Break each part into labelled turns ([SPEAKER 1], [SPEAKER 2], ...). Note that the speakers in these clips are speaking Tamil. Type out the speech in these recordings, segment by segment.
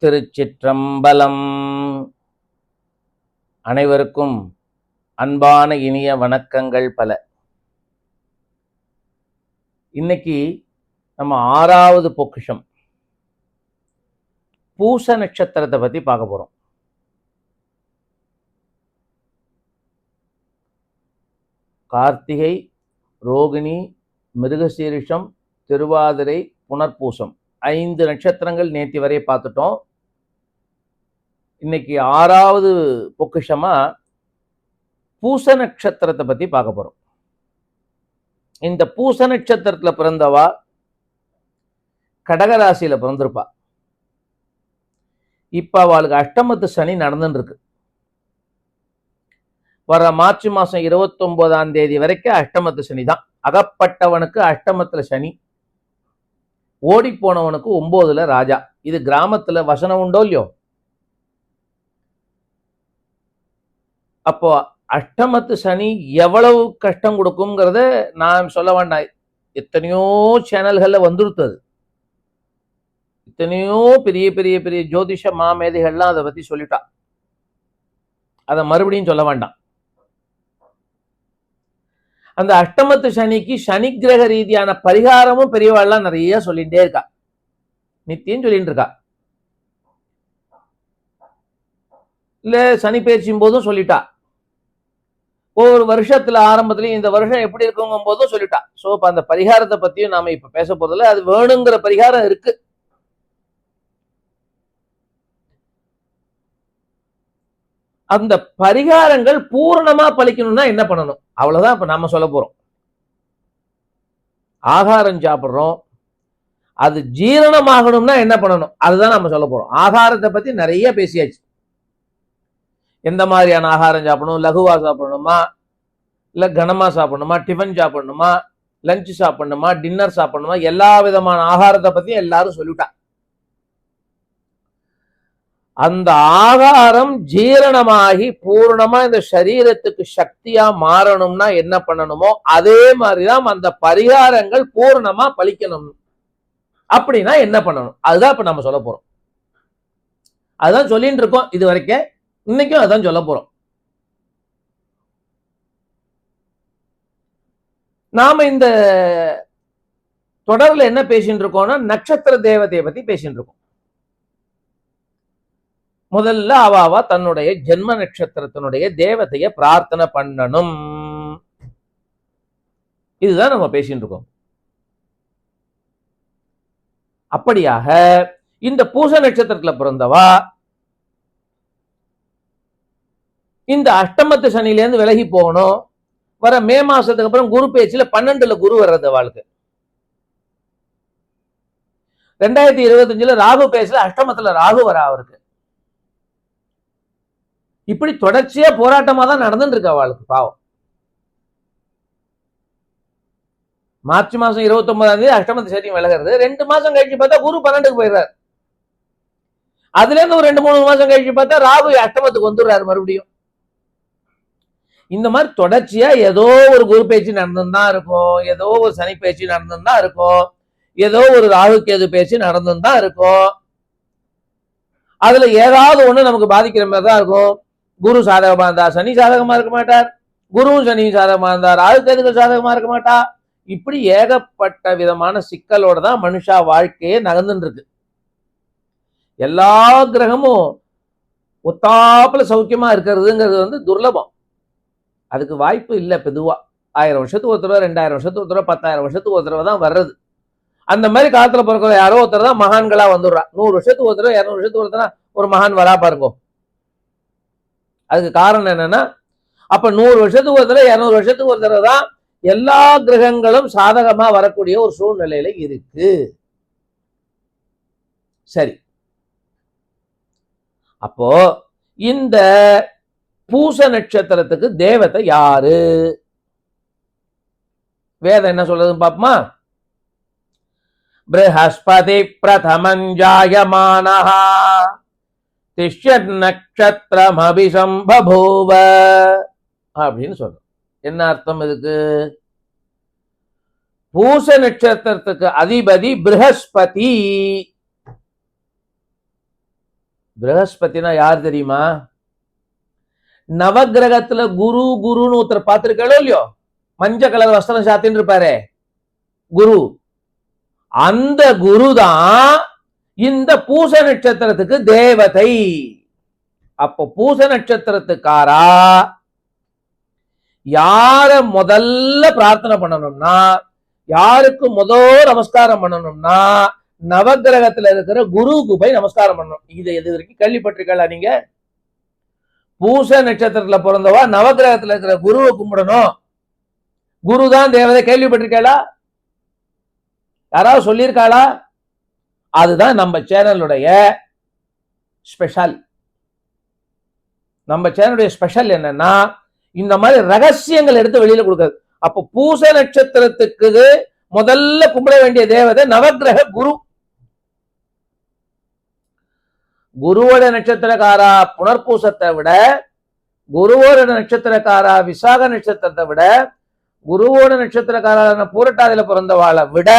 [SPEAKER 1] திருச்சிற்றம்பலம். அனைவருக்கும் அன்பான இனிய வணக்கங்கள் பல. இன்னைக்கு நம்ம ஆறாவது பொக்கிஷம். பூச நட்சத்திரத்தை பத்தி பார்க்க போறோம். கார்த்திகை ரோகிணி மிருகசீரிஷம் திருவாதிரை புனர்பூசம். ஐந்து நட்சத்திரங்கள் நேத்தி வரை பார்த்துட்டோம். இன்னைக்கு ஆறாவது பொக்கிஷமா பூச நட்சத்திரத்தை பத்தி பார்க்க போறோம். இந்த பூச நட்சத்திரத்துல பிறந்தவா கடகராசியில் பிறந்திருப்பா. இப்ப அவளுக்கு அஷ்டமத்து சனி நடந்துட்டுருக்கு வர மார்ச் மாசம் இருபத்தொம்போதாம் தேதி வரைக்கும் அஷ்டமத்து சனி தான். அகப்பட்டவனுக்கு அஷ்டமத்துல சனி ஓடி போனவனுக்கு ஒன்பதுல ராஜா. இது கிராமத்துல வசனம் உண்டோ இல்லையோ? அப்போ அஷ்டமத்து சனி எவ்வளவு கஷ்டம் கொடுக்குங்கிறத நான் சொல்ல வேண்டாம். எத்தனையோ சேனல்கள்ல வந்துருத்தது. எத்தனையோ பெரிய பெரிய பெரிய ஜோதிஷ மாமேதைகள்லாம் அதை பத்தி சொல்லிட்டா. அதை மறுபடியும் சொல்ல வேண்டாம். அந்த அஷ்டமத்து சனிக்கு சனி கிரக ரீதியான பரிகாரமும் பெரியவாள்லாம் நிறைய சொல்லிட்டே இருக்கா. நித்தியம் சொல்லிட்டு இருக்கா. இல்ல சனி பயிற்சியும் போதும் சொல்லிட்டா. ஒவ்வொரு வருஷத்துல ஆரம்பத்துலயும் இந்த வருஷம் எப்படி இருக்குங்கும் போதும் சொல்லிட்டான். சோ அந்த பரிகாரத்தை பத்தியும் நாம இப்ப பேச போறதுல அது வேணுங்கிற பரிகாரம் இருக்கு. அந்த பரிகாரங்கள் பூரணமா பழிக்கணும்னா என்ன பண்ணணும்? அவ்வளவுதான் இப்ப நாம சொல்ல போறோம். ஆகாரம் சாப்பிடுறோம். அது ஜீரணமாகணும்னா என்ன பண்ணணும்? அதுதான் நம்ம சொல்ல போறோம். ஆகாரத்தை பத்தி நிறைய பேசியாச்சு. எந்த மாதிரியான ஆகாரம் சாப்பிடணும்? லகுவா சாப்பிடணுமா? இல்ல கனமா சாப்பிடணுமா? டிஃபன் சாப்பிடணுமா? லஞ்ச் சாப்பிடணுமா? டின்னர் சாப்பிடணுமா? எல்லா விதமான ஆகாரத்தை பற்றியும் எல்லாரும் சொல்லிட்டா. அந்த ஆகாரம் ஜீரணமாகி பூர்ணமா இந்த சரீரத்துக்கு சக்தியா மாறணும்னா என்ன பண்ணணுமோ அதே மாதிரிதான் அந்த பரிகாரங்கள் பூர்ணமா பலிக்கணும் அப்படின்னா என்ன பண்ணணும்? அதுதான் இப்ப நம்ம சொல்ல போறோம். அதுதான் சொல்லிட்டு இருக்கோம். இது வரைக்கும் இன்னைக்கும் அதான் சொல்ல போறோம். நாம இந்த தொடர்ல என்ன பேசிட்டு இருக்கோம்னா நட்சத்திர தேவதையை பத்தி பேசிட்டு இருக்கோம். முதல்ல அவாவா தன்னுடைய ஜென்ம நட்சத்திரத்தினுடைய தேவதைய பிரார்த்தனை பண்ணணும். இதுதான் நம்ம பேசிட்டு இருக்கோம். அப்படியாக இந்த பூச நட்சத்திரத்துல பிறந்தவா இந்த அஷ்டமத்து சனிலேருந்து விலகி போகணும். வர மே மாசத்துக்கு அப்புறம் குரு பேச்சுல பன்னெண்டுல குரு வர்றது வாழ்க்கை ரெண்டாயிரத்தி இருபத்தஞ்சுல ராகு பேச்சுல அஷ்டமத்துல ராகு வர அவருக்கு. இப்படி தொடர்ச்சியா போராட்டமா தான் நடந்துட்டு இருக்கு அவளுக்கு பாவம். மார்ச் மாசம் இருபத்தி ஒன்பதாம் தேதி அஷ்டமத்து சனியும் விலகிறது. ரெண்டு மாசம் கழிச்சு பார்த்தா குரு பன்னெண்டுக்கு போயிடுறாரு. அதுல இருந்து ஒரு ரெண்டு மூணு மாசம் கழிச்சு பார்த்தா ராகு அஷ்டமத்துக்கு வந்துடுறாரு மறுபடியும். இந்த மாதிரி தொடர்ச்சியா ஏதோ ஒரு குரு பேச்சு நடந்துதான் இருக்கும். ஏதோ ஒரு சனி பேச்சு நடந்துதான் இருக்கும். ஏதோ ஒரு ராகு கேது பேச்சு நடந்துதான் இருக்கும். அதுல ஏதாவது ஒண்ணு நமக்கு பாதிக்கிற மாதிரி தான் இருக்கும். குரு சாதகமா இருந்தா சனி சாதகமா இருக்க மாட்டார். குருவும் சனியும் சாதகமா இருந்தார் ராகு கேதுகள் சாதகமா இருக்க மாட்டா. இப்படி ஏகப்பட்ட விதமான சிக்கலோட தான் மனுஷா வாழ்க்கையே நகர்ந்துட்டு இருக்கு எல்லா கிரகமும் ஒத்தாப்புல சௌக்கியமா இருக்கிறதுங்கிறது வந்து துர்லபம். அதுக்கு வாய்ப்பு இல்லை பெதுவாக ஆயிரம் வருஷத்துக்கு ஒரு தடவை ரெண்டாயிரம் வருஷத்துக்கு ஒரு தடவை பத்தாயிரம் வருஷத்துக்கு ஒரு தடவை தான் வர்றது. அந்த மாதிரி காலத்தில் பிறக்கிற யாரோ ஒருத்தர் தான் மகான்களாக வந்துடுறா. நூறு வருஷத்துக்கு ஒரு தடவை இரநூறு வருஷத்துக்கு ஒரு ஒரு மகான் வரா பாருங்க. அதுக்கு காரணம் என்னன்னா அப்போ நூறு வருஷத்துக்கு ஒரு தடவை வருஷத்துக்கு ஒரு தடவை தான் எல்லா கிரகங்களும் சாதகமாக வரக்கூடிய ஒரு சூழ்நிலையில இருக்கு. சரி. அப்போ இந்த பூச நட்சத்திரத்துக்கு தேவதை யாரு? வேதம் என்ன சொல்றதுன்னு பாப்போமா? ப்ரஹஸ்பதி பிரதமஞ்சாயமானஹா. திஷ்யத் நட்சத்திரம் அபிசம்பூவ அப்படின்னு சொல்றோம். என்ன அர்த்தம் இதுக்கு? பூச நட்சத்திரத்துக்கு அதிபதி ப்ரஹஸ்பதி. பிரகஸ்பதினா யார் தெரியுமா? நவகிரகத்துல குரு குருன்னு ஒருத்தர் பார்த்திருக்காளோ இல்லையோ? மஞ்சள் கலர் வஸ்திரம் சாத்தின்னு இருப்பாரு. குரு. அந்த குரு தான் இந்த பூச நட்சத்திரத்துக்கு தேவதை. அப்போ பூச நட்சத்திரத்துக்காரா? யார முதல்ல பிரார்த்தனை பண்ணணும்னா யாருக்கு முதல் நமஸ்காரம் பண்ணணும்னா நவகிரகத்துல இருக்கிற குருவுக்கு போய் நமஸ்காரம் பண்ணணும். இது எது வரைக்கும் கேள்விப்பட்டிருக்கல நீங்க? பூச நட்சத்திரத்துல பிறந்தவா? நவகிரகத்துல இருக்கிற குருவை கும்பிடணும். குரு தான் தேவதை கேள்விப்பட்டிருக்கேளா யாராவது சொல்லியிருக்காளா? அதுதான் நம்ம சேனலுடைய ஸ்பெஷல் நம்ம சேனலுடைய ஸ்பெஷல் என்னன்னா இந்த மாதிரி ரகசியங்கள் எடுத்து வெளியில கொடுக்குறது. அப்போ பூச நட்சத்திரத்துக்கு முதல்ல கும்பிட வேண்டிய தேவதை நவக்கிரக குரு. குருவோட நட்சத்திரக்காரா புனர்பூசத்தை விட குருவோட நட்சத்திரக்காரா விசாக நட்சத்திரத்தை விட குருவோட நட்சத்திரக்காரான பூரட்டாதியில பிறந்தவாளை விட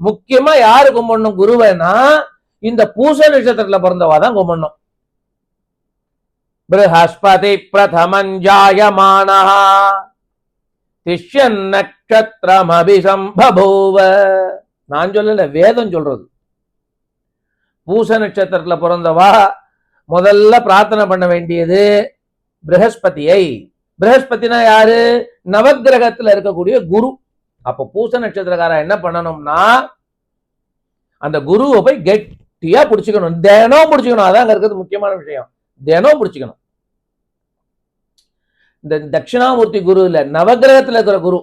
[SPEAKER 1] முக்கியமா யாரு கும்பிடணும் குருவைனா இந்த பூச நட்சத்திரத்துல பிறந்தவா தான் கும்பிடணும் ப்ரஹஸ்பதி பிரதமஞ்சாயமான திஷ்யன் நட்சத்திரம் அபிசம்பபூவ நான் சொல்லல வேதம் சொல்றது. பூச நட்சத்திரத்துல பிறந்தவா? முதல்ல பிரார்த்தனை பண்ண வேண்டியது பிரகஸ்பதியை. ப்ரஹஸ்பதினா யாரு? நவக்கிரகத்துல இருக்கக்கூடிய குரு. அப்போ பூச நட்சத்திரக்காரன் என்ன பண்ணணும்னா அந்த குருவை போய் கெட்டியா பிடிச்சிக்கணும். தினம் பிடிச்சிக்கணும். அதான் அங்க இருக்கிறது முக்கியமான விஷயம். தினம் பிடிச்சிக்கணும். இந்த தட்சிணாமூர்த்தி குரு இல்ல நவக்கிரகத்துல இருக்கிற குரு.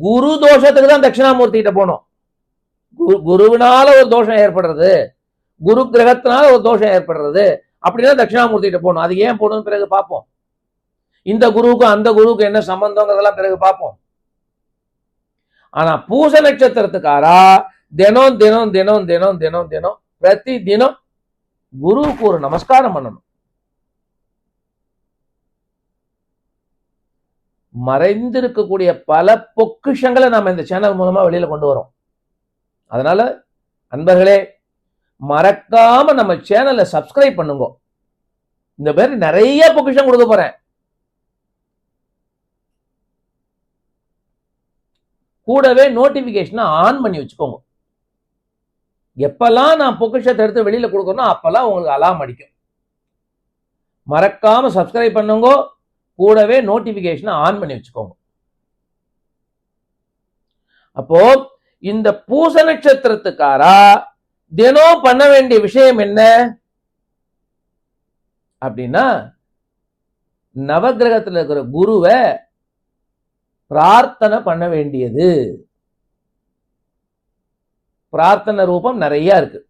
[SPEAKER 1] குரு தோஷத்துக்கு தான் தட்சிணாமூர்த்தி கிட்ட குரு குருவினால ஒரு தோஷம் ஏற்படுறது. குரு கிரகத்தினால ஒரு தோஷம் ஏற்படுறது. அப்படின்னா தட்சிணாமூர்த்திகிட்ட போகணும். அது ஏன் போகணும்னு பிறகு பார்ப்போம். இந்த குருவுக்கும் அந்த குருவுக்கும் என்ன சம்பந்தங்கிறதெல்லாம் பிறகு பார்ப்போம். ஆனா பூச நட்சத்திரத்துக்காரா தினம் தினம் தினம் தினம் தினம் தினம் பிரதி தினம் குருவுக்கு ஒரு நமஸ்காரம் பண்ணணும். மறைந்திருக்கக்கூடிய பல பொக்கிஷங்களை நாம இந்த சேனல் மூலமா வெளியில கொண்டு வரோம். அதனால அன்பர்களே மறக்காம நம்ம சேனலை சப்ஸ்கிரைப் பண்ணுங்க. இந்த மாதிரி நிறைய பொக்கிஷம் கொடுக்க போறேன். கூடவே நோட்டிபிகேஷனை ஆன் பண்ணி வச்சுக்கோங்க. எப்பெல்லாம் நான் பொக்கிஷத்தை எடுத்து வெளியில கொடுக்கணும் அப்பெல்லாம் உங்களுக்கு அலாம் அடிக்கும். மறக்காம சப்ஸ்கிரைப் பண்ணுங்க. கூடவே நோட்டிபிகேஷனை ஆன் பண்ணி வச்சுக்கோங்க. அப்போ இந்த பூச நட்சத்திரத்துக்காரா தினம் பண்ண வேண்டிய விஷயம் என்ன? அப்படின்னா நவகிரகத்தில் இருக்கிற குருவை பிரார்த்தனை பண்ண வேண்டியது. பிரார்த்தனை ரூபம் நிறைய இருக்கு.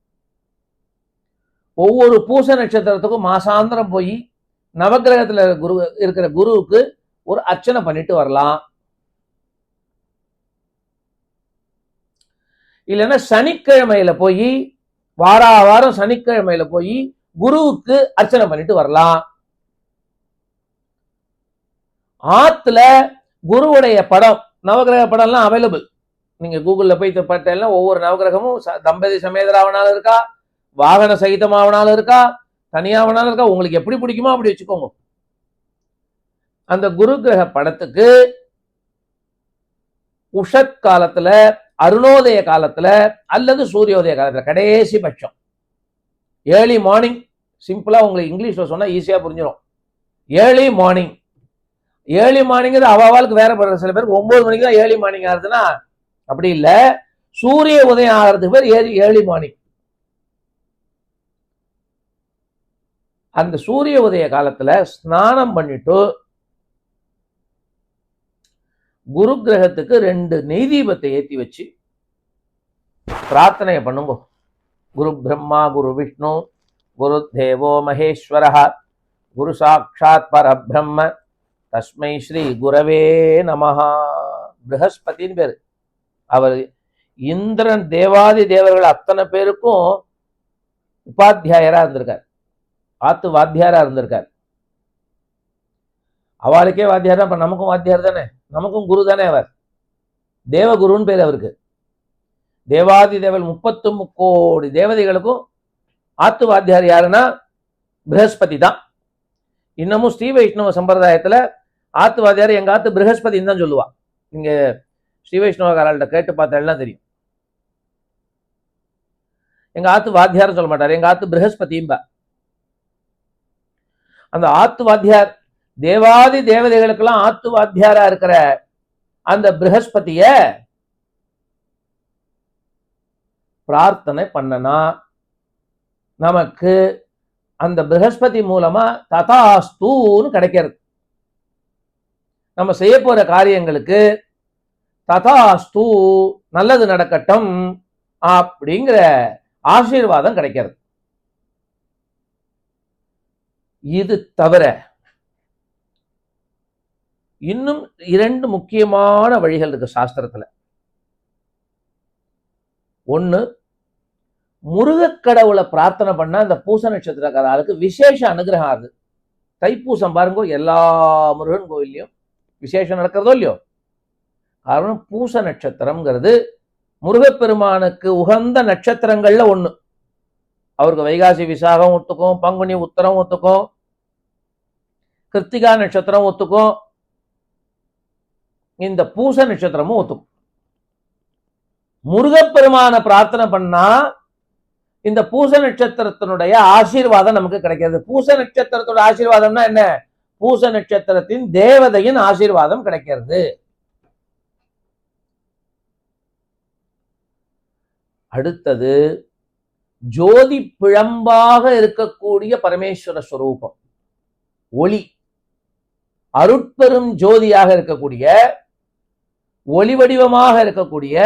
[SPEAKER 1] ஒவ்வொரு பூச நட்சத்திரத்துக்கும் மாசாந்திரம் போய் நவகிரகத்தில் குரு இருக்கிற குருவுக்கு ஒரு அர்ச்சனை பண்ணிட்டு வரலாம். இல்லைன்னா சனிக்கிழமையில போய் வாரா வாரம் சனிக்கிழமையில போய் குருவுக்கு அர்ச்சனை பண்ணிட்டு வரலாம். ஆத்துல குருவுடைய படம் நவகிரக படம்லாம் அவைலபிள் நீங்க கூகுள்ல போய் பார்த்தீங்கன்னா ஒவ்வொரு நவகிரகமும் ச- தம்பதி சமேதராவனாலும் இருக்கா வாகன சகிதமாவனாலும் இருக்கா தனியாவனாலும் இருக்கா உங்களுக்கு எப்படி பிடிக்குமோ அப்படி வச்சுக்கோங்க. அந்த குரு கிரக படத்துக்கு உஷத் காலத்துல அருணோதய காலத்துல அல்லது சூரியோதய காலத்துல கடைசி பட்சம். ஏர்லி மார்னிங் சிம்பிளா உங்களுக்கு இங்கிலீஷ்ல சொன்னா ஈஸியா புரிஞ்சிடும் ஏர்லி மார்னிங் ஏர்லி மார்னிங் அவாவாளுக்கு வேற பிறகு சில பேருக்கு ஒன்பது மணிக்கு தான் ஏர்லி மார்னிங் ஆகுதுன்னா அப்படி இல்லை. சூரிய உதயம் ஆகிறதுக்கு பேர் ஏர்லி ஏர்லி மார்னிங் அந்த சூரிய உதய காலத்துல ஸ்நானம் பண்ணிட்டு குரு கிரகத்துக்கு ரெண்டு நெய் தீபத்தை ஏத்தி வச்சு பிரார்த்தனையை பண்ணுங்க. குரு பிரம்மா குரு விஷ்ணு குரு தேவோ மகேஸ்வர குரு சாட்சாத் பரபிரம்ம தஸ்மை ஸ்ரீ குரவே நமஹா. ப்ரஹஸ்பதின்னு பேரு. அவர் இந்திரன் தேவாதி தேவர்கள் அத்தனை பேருக்கும் உபாத்தியாயரா இருந்திருக்கார். ஆத்து வாத்தியாரா இருந்திருக்கார். அவளுக்கே வாத்தியார் அப்ப நமக்கும் வாத்தியார் தானே? நமக்கும் குரு தானே அவர். தேவகுருன்னு பேர் அவருக்கு. தேவாதி தேவல் முப்பத்து முக்கோடி தேவதைகளுக்கும் ஆத்து வாத்தியார் யாருன்னா பிரகஸ்பதி தான். இன்னமும் ஸ்ரீ வைஷ்ணவ சம்பிரதாயத்துல ஆத்துவாதியார் எங்க ஆத்து பிரகஸ்பதின்னு தான் சொல்லுவா. நீங்கள் ஸ்ரீ வைஷ்ணவகாரர்கள்ட்ட கேட்டு பார்த்தாலாம் தெரியும். எங்க ஆத்து வாத்தியார் சொல்ல மாட்டார். எங்க ஆத்து பிரகஸ்பதிம்பா அந்த ஆத்து வாத்தியார் தேவாதி தேவதைகளுக்கெல்லாம் ஆத்து வாத்தியாரா இருக்கிற அந்த பிரகஸ்பதிய பிரார்த்தனை பண்ணனா. நமக்கு அந்த பிரகஸ்பதி மூலமா ததாஸ்தூன்னு கிடைக்கிறது. நம்ம செய்ய போற காரியங்களுக்கு ததாஸ்து நல்லது நடக்கட்டும் அப்படிங்கிற ஆசீர்வாதம் கிடைக்கிறது. இது தவிர இன்னும் இரண்டு முக்கியமான வழிகள் இருக்கு சாஸ்திரத்துல. ஒன்று முருகக்கடவுளை பிரார்த்தனை பண்ணா அந்த பூச நட்சத்திரக்காரர்களுக்கு விசேஷ அனுகிரகம் ஆகுது. தைப்பூசம் பாருங்க எல்லா முருகன் கோயில்லையும் விசேஷம் நடக்கிறதோ இல்லையோ? காரணம் பூச நட்சத்திரம்ங்கிறது முருகப்பெருமானுக்கு உகந்த நட்சத்திரங்கள்ல ஒன்று அவருக்கு வைகாசி விசாகம் ஒத்துக்கும் பங்குனி உத்தரம் ஒத்துக்கும் கிருத்திகா நட்சத்திரம் ஒத்துக்கும் இந்த பூச நட்சத்திரமும் ஒத்துக்கும் முருகப்பெருமான பிரார்த்தனை பண்ணா இந்த பூச நட்சத்திரத்தினுடைய ஆசீர்வாதம் நமக்கு கிடைக்கிறது பூச நட்சத்திரத்தோட ஆசீர்வாதம்னா என்ன? பூச நட்சத்திரத்தின் தேவதையின் ஆசீர்வாதம் கிடைக்கிறது. அடுத்தது ஜோதி பிழம்பாக இருக்கக்கூடிய பரமேஸ்வர ஸ்வரூபம் ஒளி. அருட்பெரும் ஜோதியாக இருக்கக்கூடிய ஒளி வடிவமாக இருக்கக்கூடிய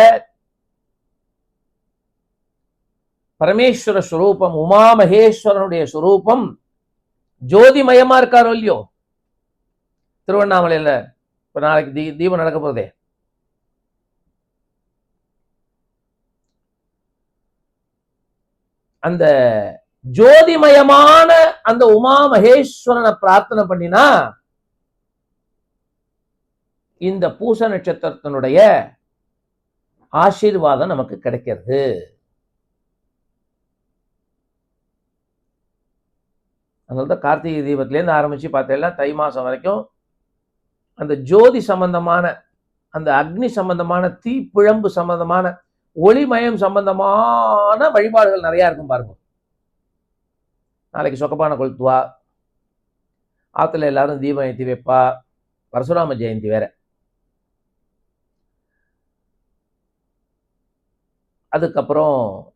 [SPEAKER 1] பரமேஸ்வர சுரூபம் உமா மகேஸ்வரனுடைய சுரூபம் ஜோதிமயமா இருக்காரோ இல்லையோ? திருவண்ணாமலையில இப்போ நாளைக்கு தீ தீபம் நடக்க போதே அந்த ஜோதிமயமான அந்த உமா மகேஸ்வரனை பிரார்த்தனை பண்ணினா இந்த பூச நட்சத்திரத்தினுடைய ஆசீர்வாதம் நமக்கு கிடைக்கிறது. அதனால தான் கார்த்திகை தீபத்துலேருந்து ஆரம்பிச்சு பார்த்தேன்னா தை மாசம் வரைக்கும் அந்த ஜோதி சம்பந்தமான அந்த அக்னி சம்பந்தமான தீப்பிழம்பு சம்பந்தமான ஒளிமயம் சம்பந்தமான வழிபாடுகள் நிறைய இருக்கும் பாருங்க. நாளைக்கு சொக்கப்பான கொளுத்துவா ஆற்றுல எல்லாரும் தீபம் ஏற்றி வைப்பா பரசுராம ஜெயந்தி வேற. அதுக்கப்புறம்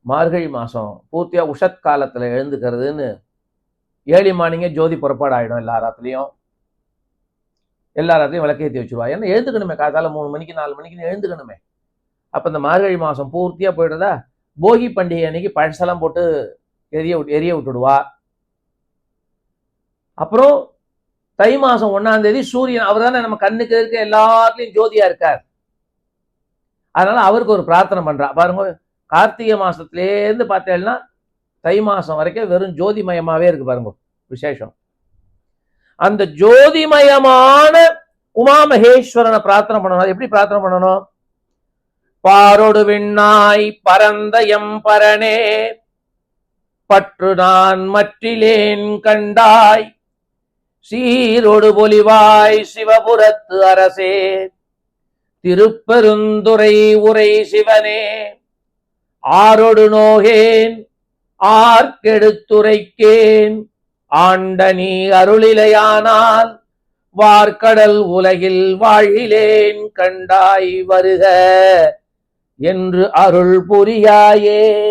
[SPEAKER 1] மார்கழி மாசம் பூர்த்தியா உஷத் காலத்துல எழுந்துக்கிறதுன்னு ஏழி மார்னிங்கே ஜோதி புறப்பாடு ஆகிடும் எல்லா ராத்துலையும் எல்லா ராத்திலையும் விளக்கேற்றி வச்சுருவா. ஏன்னா எழுந்துக்கணுமே காத்தால மூணு மணிக்கு நாலு மணிக்கு எழுந்துக்கணுமே. அப்ப இந்த மார்கழி மாசம் பூர்த்தியா போயிடுறதா? போகி பண்டிகை அன்னைக்கு பழசெல்லாம் போட்டு எரிய விட்டு- எரிய விட்டுடுவா. அப்புறம் தை மாசம் ஒன்னாம் தேதி சூரியன் அவர் தானே நம்ம கண்ணுக்கு இருக்க எல்லாத்துலேயும் ஜோதியா இருக்கார். அதனால அவருக்கு ஒரு பிரார்த்தனை பண்றா. பாருங்க கார்த்திகை மாதத்துலேருந்து பார்த்தேன்னா தை மாசம் வரைக்கும் வெறும் ஜோதிமயமாவே இருக்கு பாருங்க விசேஷம். அந்த ஜோதிமயமான உமா மகேஸ்வரனை பிரார்த்தனை பண்ணணும். எப்படி பிரார்த்தனை பண்ணணும்? பாரொடு விண்ணாய் பரந்த எம்பரனே பற்று நான் மற்றிலேன் கண்டாய் சீரொடு பொலிவாய் சிவபுரத்து அரசே. திருப்பெருந்துரை உரை சிவனே. ஆரொடு நோகேன் ஆர்க்கெடுத்துரைக்கேன். ஆண்ட நீ அருளிலையானால் வார்க்கடல் உலகில் வாழிலேன் கண்டாய் வருக என்று அருள் புரியாயே.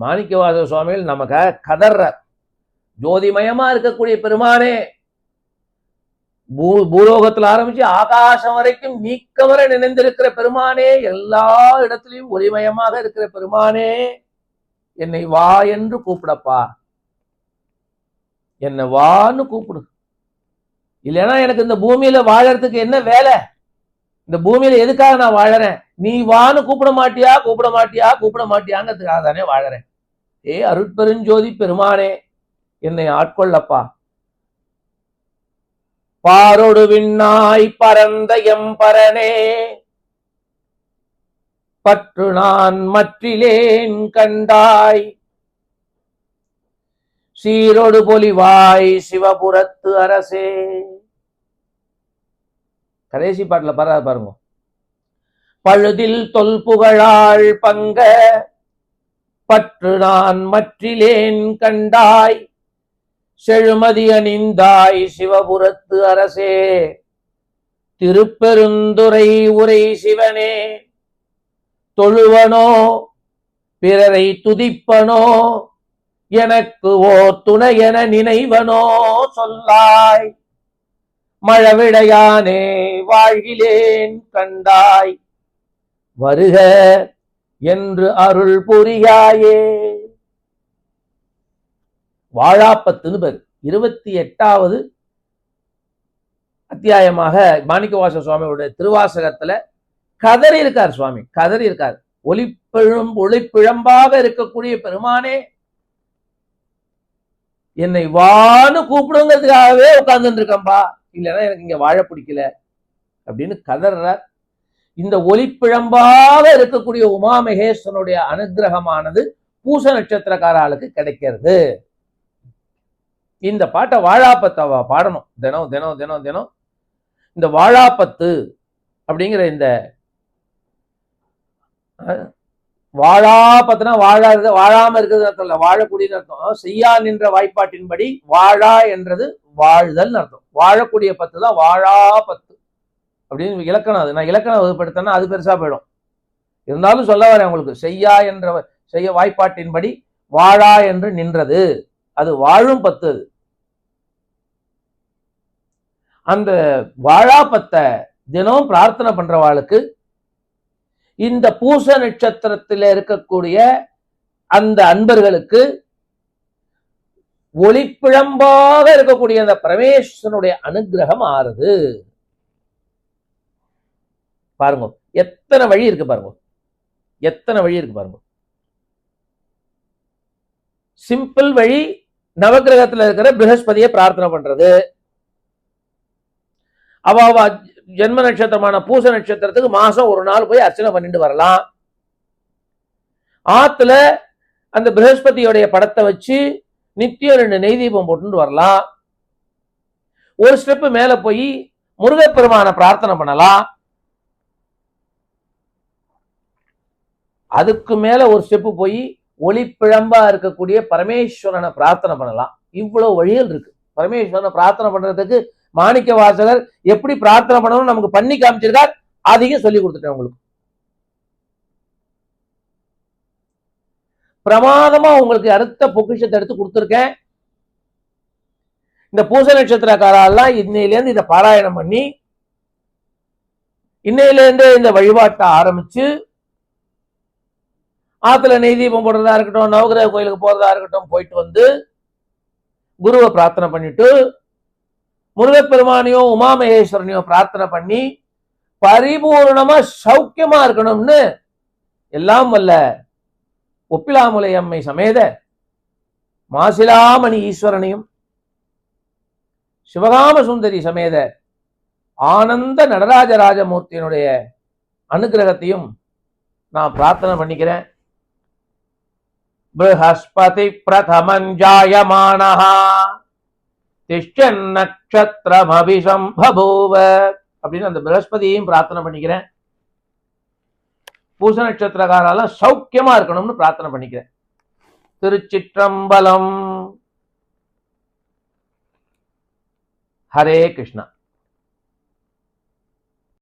[SPEAKER 1] மாணிக்கவாத சுவாமிகள் நமக்கு கதர்ற ஜோதிமயமா இருக்கக்கூடிய பெருமானே பூ பூலோகத்துல ஆரம்பிச்சு ஆகாசம் வரைக்கும் நீக்கவர நினைந்திருக்கிற பெருமானே எல்லா இடத்திலையும் ஒளிமயமாக இருக்கிற பெருமானே என்னை வா என்று கூப்பிடப்பா. என்னை வான்னு கூப்பிடு. இல்லைன்னா எனக்கு இந்த பூமியில வாழறதுக்கு என்ன வேலை? இந்த பூமியில எதுக்காக நான் வாழறேன்? நீ வான்னு கூப்பிட மாட்டியா? கூப்பிட மாட்டியா? கூப்பிட மாட்டியாங்கிறதுக்காக தானே வாழறேன். ஏ அருட்பெருஞ்சோதி பெருமானே என்னை ஆட்கொள்ளப்பா. பாரொடு விண்ணாய் பரந்த எம்பரனே பற்று நான் மற்றிலேன் கண்டாய். சீரொடு பொலிவாய் சிவபுரத்து அரசே. கடைசி பாட்டில் பாரா பாருங்க. பழுதில் தொல் புகழாள் பங்க பற்று நான் மற்றிலேன் கண்டாய். செழுமதி அணிந்தாய் சிவபுரத்து அரசே. திருப்பெருந்துரை உரை சிவனே. தொழுவனோ பிறரை துதிப்பனோ எனக்கு ஓர் துணை என நினைவனோ சொல்லாய். மழவிடையானே வாழ்கிலேன் கண்டாய். வருக என்று அருள் புரியாயே. வாழாப்பத்துன்னு பேர். இருபத்தி எட்டாவது அத்தியாயமாக மாணிக்கவாச சுவாமியோட திருவாசகத்துல கதறி இருக்கார் சுவாமி கதறி இருக்கார். ஒளிப்பிழும் ஒளிப்பிழம்பாக இருக்கக்கூடிய பெருமானே என்னை வான்னு கூப்பிடுங்கிறதுக்காகவே உட்கார்ந்துட்டு இருக்கம்பா இல்லைன்னா எனக்கு இங்க வாழ பிடிக்கல அப்படின்னு கதறார். இந்த ஒளிப்பிழம்பாக இருக்கக்கூடிய உமாமகேஸ்வரனுடைய அனுகிரகமானது பூச நட்சத்திரக்காராளுக்கு கிடைக்கிறது. இந்த பாட்டை வாழாப்பத்தாவா பாடணும். தினம் தினம் தினம் தினம். இந்த வாழாப்பத்து அப்படிங்கிற இந்த வாழாப்பத்துனா வாழா இருக்க வாழாம இருக்கிறது அர்த்தம் இல்லை. வாழக்கூடியன்னு அர்த்தம். செய்யா நின்ற வாய்ப்பாட்டின்படி வாழா என்றது வாழ்தல் அர்த்தம். வாழக்கூடிய பத்து தான் வாழா பத்து அப்படின்னு இலக்கணம் அது. நான் இலக்கணம் வகுப்படுத்தேன்னா அது பெருசா போயிடும். இருந்தாலும் சொல்ல வரேன் உங்களுக்கு. செய்யா என்ற செய்ய வாய்ப்பாட்டின்படி வாழா என்று நின்றது. அது வாழும் பத்து அது. அந்த பத்த தினம் பிரார்த்தனை பண்றவாளுக்கு இந்த பூச நட்சத்திரத்தில் இருக்கக்கூடிய அந்த அன்பர்களுக்கு ஒளிப்பிழம்பாக இருக்கக்கூடிய அந்த பரமேஸ்வரனுடைய அனுகிரகம் ஆறுது. பாருங்க எத்தனை வழி இருக்கு பாருங்க. எத்தனை வழி இருக்கு பாருங்க. சிம்பிள் வழி நவக்கிரகத்துல இருக்கிற பிரகஸ்பதியை பிரார்த்தனை பண்றது. அவ ஜென்ம நட்சத்திரமான பூச நட்சத்திரத்துக்கு மாசம் ஒரு நாள் போய் அர்ச்சனை பண்ணிட்டு வரலாம். ஆத்துல அந்த பிரகஸ்பதியோடைய படத்தை வச்சு நித்தியம் ரெண்டு நெய் தீபம் போட்டுட்டு வரலாம். ஒரு ஸ்டெப் மேல போய் முருகப்பெருமான பிரார்த்தனை பண்ணலாம். அதுக்கு மேல ஒரு ஸ்டெப் போய் ஒளிப்பிழம்பா இருக்கக்கூடிய பரமேஸ்வரனை பிரார்த்தனை பண்ணலாம். இவ்வளவு வழிகள் இருக்கு. பரமேஸ்வரனை பிரார்த்தனை பண்றதுக்கு மாணிக்க வாசகர் எப்படி பிரார்த்தனை பண்ணணும் நமக்கு பண்ணி காமிச்சிருக்கார். அதையும் சொல்லி கொடுத்துட்டேன் உங்களுக்கு. பிரமாதமா உங்களுக்கு அடுத்த பொக்கிஷத்தை எடுத்து கொடுத்துருக்கேன். இந்த பூச நட்சத்திரக்காரெல்லாம் இன்னையிலேருந்து இதை பாராயணம் பண்ணி இன்னையிலேருந்து இந்த வழிபாட்டை ஆரம்பிச்சு ஆத்துல நெய் தீபம் போடுறதா இருக்கட்டும் நவகிரக கோயிலுக்கு போறதா இருக்கட்டும் போயிட்டு வந்து குருவை பிரார்த்தனை பண்ணிட்டு முருகப்பெருமானையும் உமாமகேஸ்வரனையும் பிரார்த்தனை பண்ணி பரிபூர்ணமா சௌக்கியமா இருக்கணும்னு எல்லாம் வல்ல ஒப்பிலாமுலை அம்மை சமேத மாசிலாமணி ஈஸ்வரனையும் சிவகாம சுந்தரி சமேத ஆனந்த நடராஜராஜமூர்த்தியினுடைய அனுகிரகத்தையும் நான் பிரார்த்தனை பண்ணிக்கிறேன். बृहस्पति प्रथमञ्जायमानः திஷ்டநக்ஷத்திரமபிசம்பூவ அப்படின்னு அந்த பிரகஸ்பதியையும் பிரார்த்தனை பண்ணிக்கிறேன் பூச நட்சத்திரக்காரெல்லாம் சௌக்கியமா இருக்கணும்னு பிரார்த்தனை பண்ணிக்கிறேன் திருச்சிற்றம்பலம் ஹரே கிருஷ்ணா